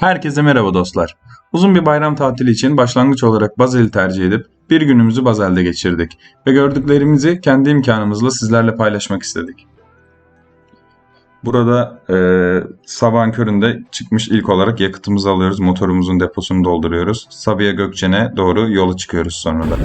Herkese merhaba dostlar. Uzun bir bayram tatili için başlangıç olarak Bazel'i tercih edip bir günümüzü Bazel'de geçirdik ve gördüklerimizi kendi imkanımızla sizlerle paylaşmak istedik. Burada eee sabahın köründe çıkmış ilk olarak yakıtımızı alıyoruz, motorumuzun deposunu dolduruyoruz. Sabiha Gökçen'e doğru yola çıkıyoruz sonra da.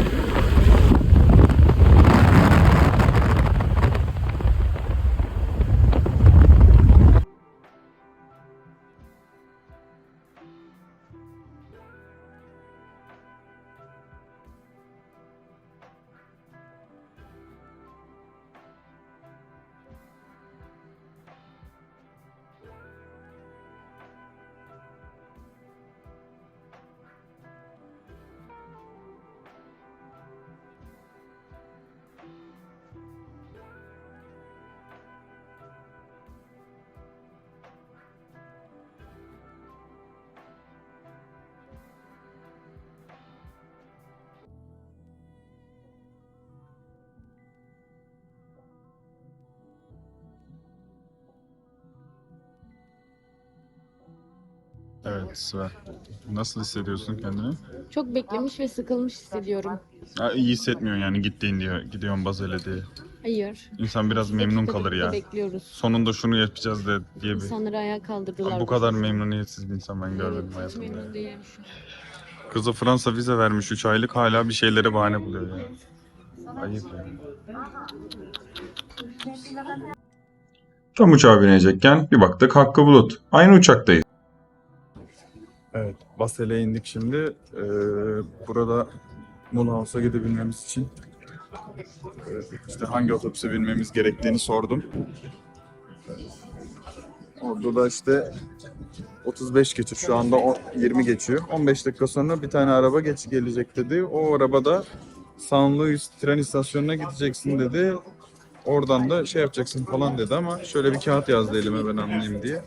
Evet Sıra. Nasıl hissediyorsun kendini? Çok beklemiş ve sıkılmış hissediyorum. Ha, iyi hissetmiyorsun yani gittiğin diyor, gidiyorsun Bazel'e diye. Hayır. İnsan biraz memnun Dakika kalır dakika ya. Bekliyoruz. Sonunda şunu yapacağız de diye bir. İnsanları ayağa kaldırdılar. Bu kadar memnuniyetsiz bir insan ben görmedim hiç hayatımda. memnun değilim şu an. Kızı Fransa vize vermiş 3 aylık hala bir şeylere bahane buluyor ya. Ayıp yani. Tam uçağa binecekken bir baktık Hakkı Bulut. Aynı uçaktayız. Evet, Basel'e indik şimdi. Ee, burada Mulhouse'a gidebilmemiz için e, işte hangi otobüse binmemiz gerektiğini sordum. Orada da işte 35 geçiyor. Şu anda o- 20 geçiyor. 15 dakika sonra bir tane araba geç gelecek dedi. O arabada San Luis tren istasyonuna gideceksin dedi. Oradan da şey yapacaksın falan dedi ama şöyle bir kağıt yazdı elime ben anlayayım diye.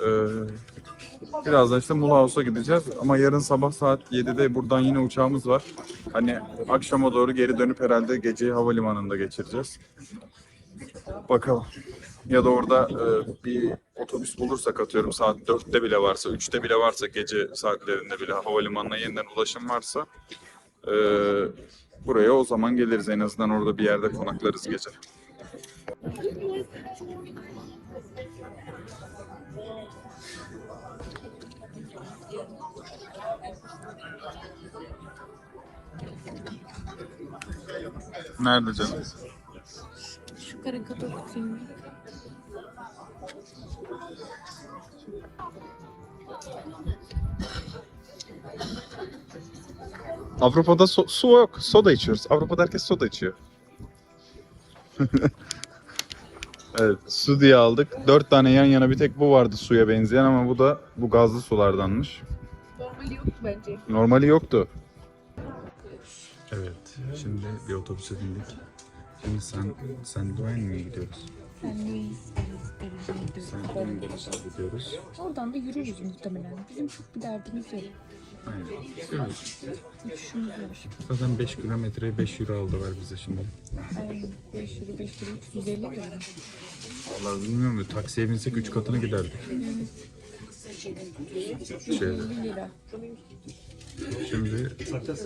Ee, Birazdan işte Mulhouse'a gideceğiz ama yarın sabah saat 7'de buradan yine uçağımız var. Hani akşama doğru geri dönüp herhalde geceyi havalimanında geçireceğiz. Bakalım. Ya da orada e, bir otobüs bulursak atıyorum saat 4'te bile varsa, 3'te bile varsa gece saatlerinde bile havalimanına yeniden ulaşım varsa e, buraya o zaman geliriz. En azından orada bir yerde konaklarız gece. Nerede canım? Şu karın katalog filmi. Avrupa'da so- su yok. Soda içiyoruz. Avrupa'da herkes soda içiyor. evet, su diye aldık. Dört tane yan yana bir tek bu vardı suya benzeyen ama bu da bu gazlı sulardanmış. Normali yok bence. Normali yoktu. Evet, şimdi bir otobüse bindik. Şimdi sen sen Doğan mı gidiyoruz? Sen Doğan gidiyoruz. Oradan da yürürüz muhtemelen. Bizim çok bir derdimiz yok. Var. Zaten 5 kilometreye 5 euro aldılar bize şimdi. Aynen. 5 euro, 5 euro, 350 lira. Vallahi bilmiyorum ya, taksiye binsek 3 katını giderdik. Şeyde. 50 lira. Şimdi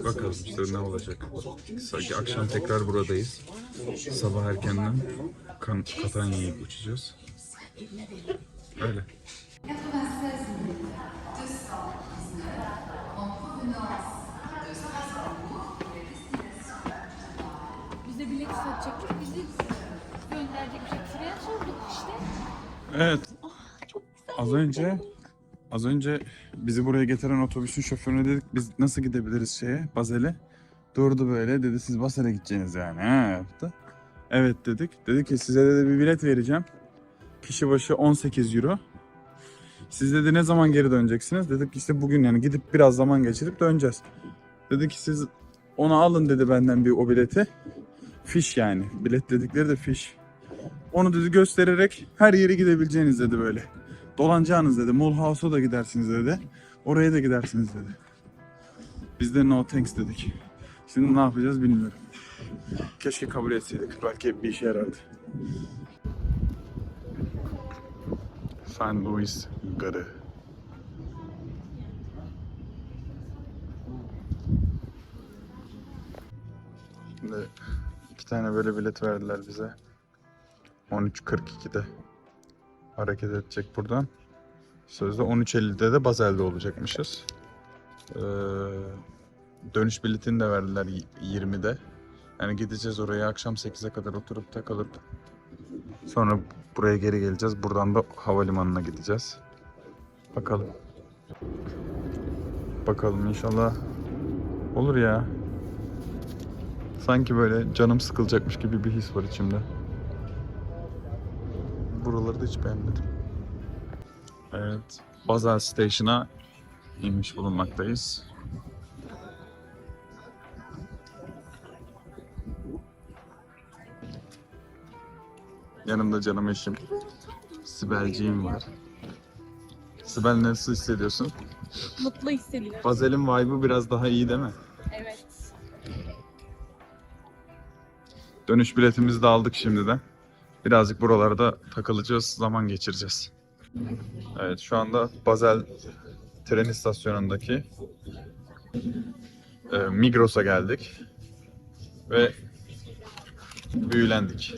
bakalım işte ne olacak. Sanki akşam tekrar buradayız. Sabah erkenden kan Katanya'ya uçacağız. Öyle. Bize bilet satacaklar. Bizi gönderecek şey. Sıraya sorduk işte. Evet. Az önce az önce bizi buraya getiren otobüsün şoförüne dedik biz nasıl gidebiliriz şeye Bazel'e. Durdu böyle dedi siz Basel'e gideceksiniz yani ha yaptı. Evet dedik. Dedi ki size dedi bir bilet vereceğim. Kişi başı 18 euro. Siz dedi ne zaman geri döneceksiniz? Dedik işte bugün yani gidip biraz zaman geçirip döneceğiz. Dedi ki siz onu alın dedi benden bir o bileti. Fiş yani. Bilet dedikleri de fiş. Onu dedi göstererek her yere gidebileceğiniz dedi böyle. Dolanacağınız dedi. Mulhouse'a da gidersiniz dedi. Oraya da gidersiniz dedi. Biz de no thanks dedik. Şimdi ne yapacağız bilmiyorum. Keşke kabul etseydik. Belki bir işe yarardı. San Luis Garı. Şimdi iki tane böyle bilet verdiler bize. 13.42'de hareket edecek buradan. Sözde 13.50'de de Bazel'de olacakmışız. Ee, dönüş biletini de verdiler 20'de. Yani gideceğiz oraya akşam 8'e kadar oturup da kalıp sonra buraya geri geleceğiz. Buradan da havalimanına gideceğiz. Bakalım. Bakalım inşallah olur ya. Sanki böyle canım sıkılacakmış gibi bir his var içimde. Buraları da hiç beğenmedim. Evet, Basel Station'a inmiş bulunmaktayız. Yanımda canım eşim Sibelciğim var. Sibel nasıl hissediyorsun? Mutlu hissediyorum. Basel'in vibe'ı biraz daha iyi değil mi? Evet. Dönüş biletimizi de aldık şimdiden. Birazcık buralarda takılacağız, zaman geçireceğiz. Evet, şu anda Basel tren istasyonundaki e, Migros'a geldik. Ve büyülendik.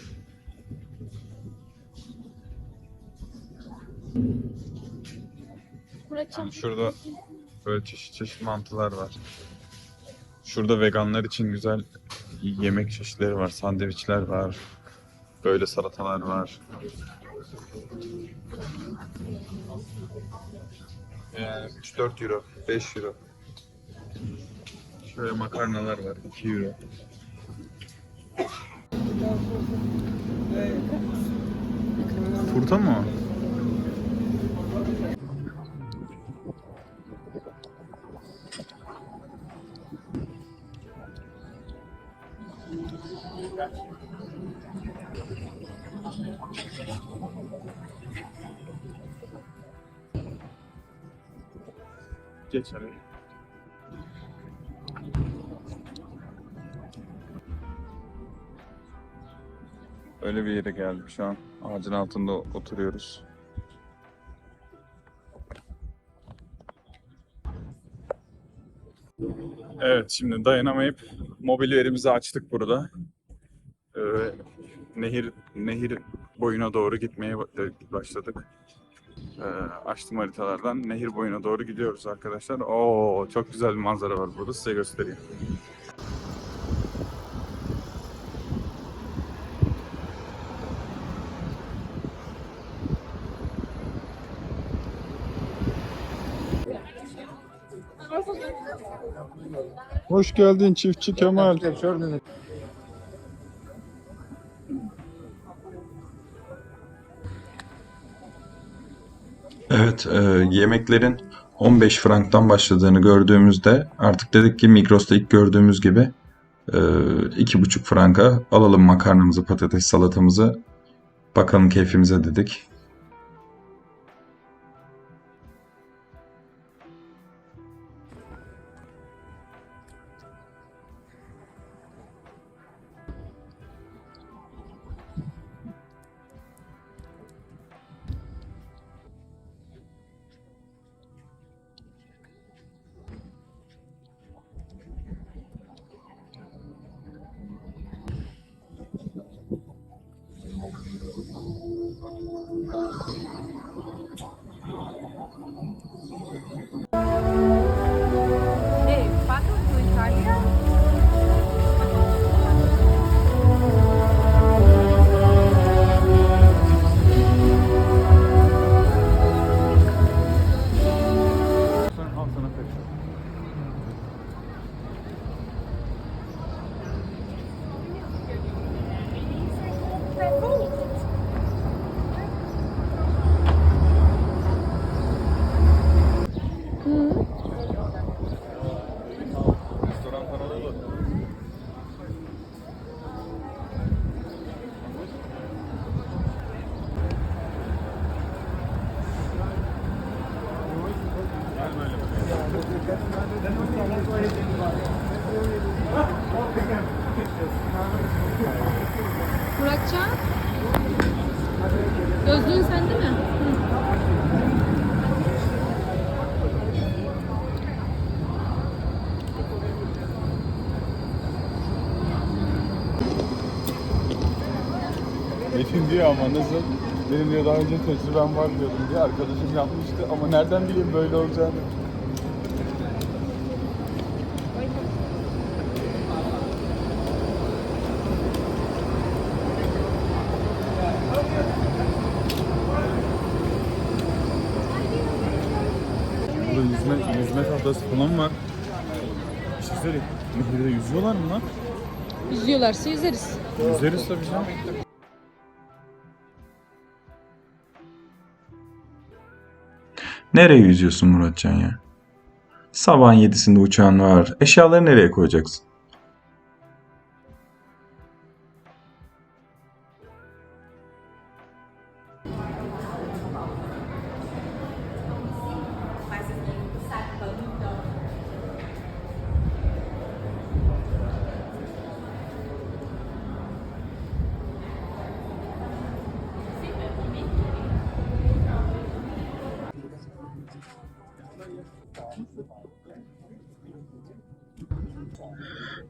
Muratcan Şurada böyle çeşit çeşit mantılar var. Şurada veganlar için güzel yemek çeşitleri var. Sandviçler var. Böyle salatalar var. Yani 3-4 euro, 5 euro. Şöyle makarnalar var, 2 euro. Turta mı? Geç hadi. Öyle bir yere geldik şu an. Ağacın altında oturuyoruz. Evet şimdi dayanamayıp mobil verimizi açtık burada. Ee, nehir nehir boyuna doğru gitmeye ba- başladık. Ee, açtım haritalardan. Nehir boyuna doğru gidiyoruz arkadaşlar. Oo çok güzel bir manzara var burada. Size göstereyim. Hoş geldin çiftçi Kemal. Evet, e, yemeklerin 15 franktan başladığını gördüğümüzde artık dedik ki Migros'ta ilk gördüğümüz gibi e, 2,5 franka alalım makarnamızı, patates salatamızı, bakalım keyfimize dedik. Look. Diyor ama nasıl? Benim diyor daha önce tecrübem var diyordum diye arkadaşım yapmıştı ama nereden bileyim böyle olacağını. Burada yüzme, yüzme tahtası falan var. Bir şey söyleyeyim. Nehirde yüzüyorlar mı lan? Yüzüyorlarsa yüzeriz. Yüzeriz tabii canım. Nereye yüzüyorsun Muratcan ya? Sabahın yedisinde uçağın var. Eşyaları nereye koyacaksın?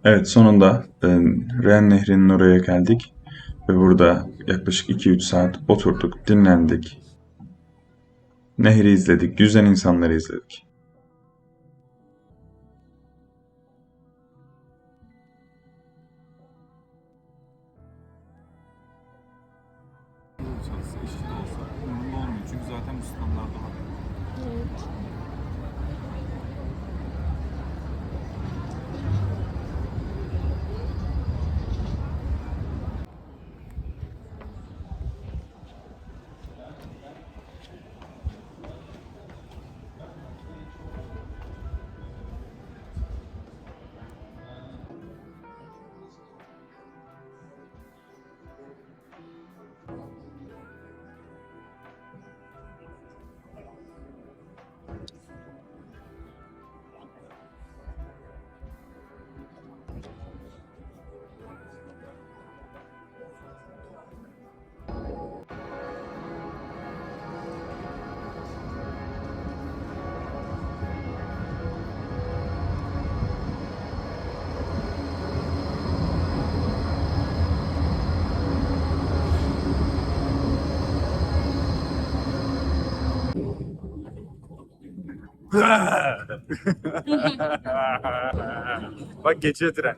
Evet sonunda e, Ren Nehri'nin oraya geldik. Ve burada yaklaşık 2-3 saat oturduk, dinlendik. Nehri izledik, yüzen insanları izledik. Olsa umurumda olmuyor. Çünkü zaten bu standarda var. Bak geçiyor tren.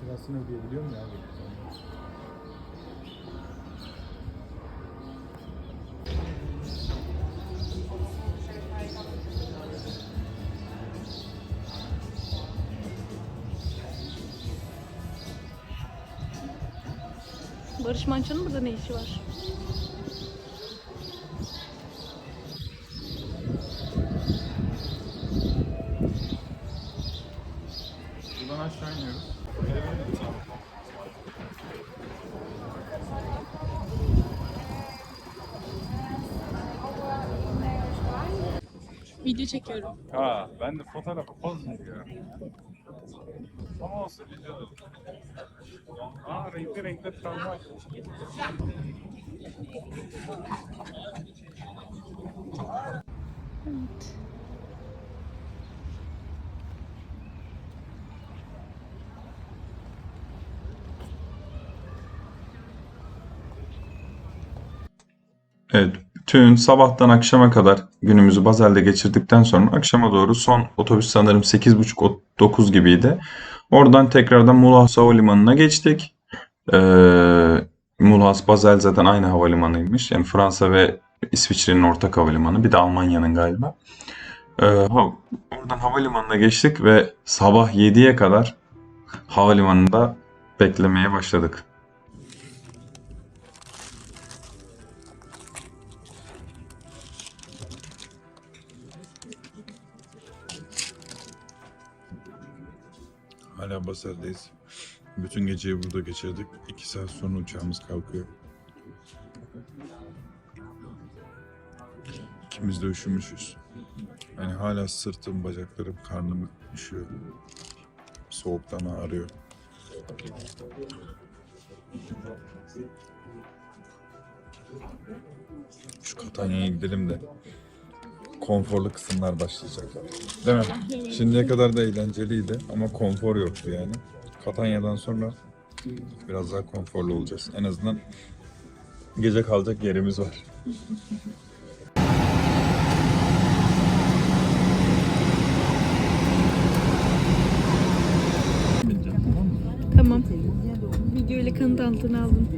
Kirasını ödeyebiliyor mu ya? Barış Manço'nun burada ne işi var? Video çekiyorum. Ha, ben de fotoğrafı poz veriyorum. Ama olsun videoda. Aa, renkli renkli tramvay. Evet, bütün sabahtan akşama kadar günümüzü Basel'de geçirdikten sonra akşama doğru son otobüs sanırım 8.30-9 gibiydi. Oradan tekrardan Mulhouse Havalimanı'na geçtik. Ee, Mulhouse, Basel zaten aynı havalimanıymış. Yani Fransa ve İsviçre'nin ortak havalimanı. Bir de Almanya'nın galiba. Ee, oradan havalimanına geçtik ve sabah 7'ye kadar havalimanında beklemeye başladık. Hala Basel'deyiz. Bütün geceyi burada geçirdik. İki saat sonra uçağımız kalkıyor. İkimiz de üşümüşüz. Yani hala sırtım, bacaklarım, karnım üşüyor. Soğuktan ağrıyor. Şu Katanya'ya gidelim de konforlu kısımlar başlayacak. Değil mi? Şimdiye kadar da eğlenceliydi ama konfor yoktu yani. Katanya'dan sonra biraz daha konforlu olacağız. En azından gece kalacak yerimiz var. Tamam. Video ile kanıt altına aldım.